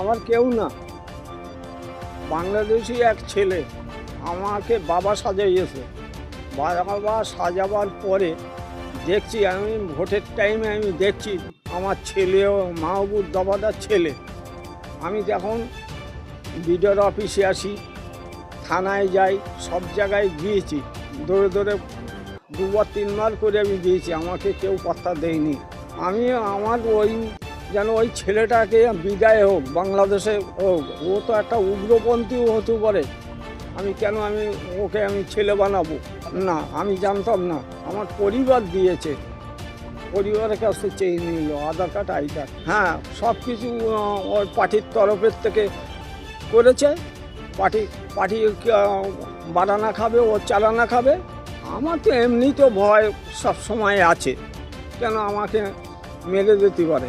আমার কেউ না। বাংলাদেশি এক ছেলে আমাকে বাবা সাজাইয়েছে বাবা সাজাবার পরে দেখছি আমি, ভোটের টাইমে আমি দেখছি আমার ছেলেও মাহবুব দাবাদার ছেলে। আমি যখন বিডিওর অফিসে আসি, থানায় যাই, সব জায়গায় গিয়েছি। দৌড়ে দৌড়ে দুবার, তিনবার করে আমি গিয়েছি, আমাকে কেউ পাত্তা দেয়নি। আমি আমার ওই যেন ওই ছেলেটাকে বিদায় হোক, বাংলাদেশে হোক। ও তো একটা উগ্রপন্থীও হতে পারে। আমি কেন আমি ওকে আমি ছেলে বানাবো? না, আমি জানতাম না। আমার পরিবার দিয়েছে। পরিবারের কাছে চেয়ে নিল, আধার কার্ড, আই কার্ড। হ্যাঁ সব কিছু ওই পার্টির তরফের থেকে করেছে। পার্টি পার্টি বানানা খাবে, ও চালানা খাবে। আমার তো এমনি তো ভয় সব সময় আছে। কেন আমাকে মেরে দিতে পারে?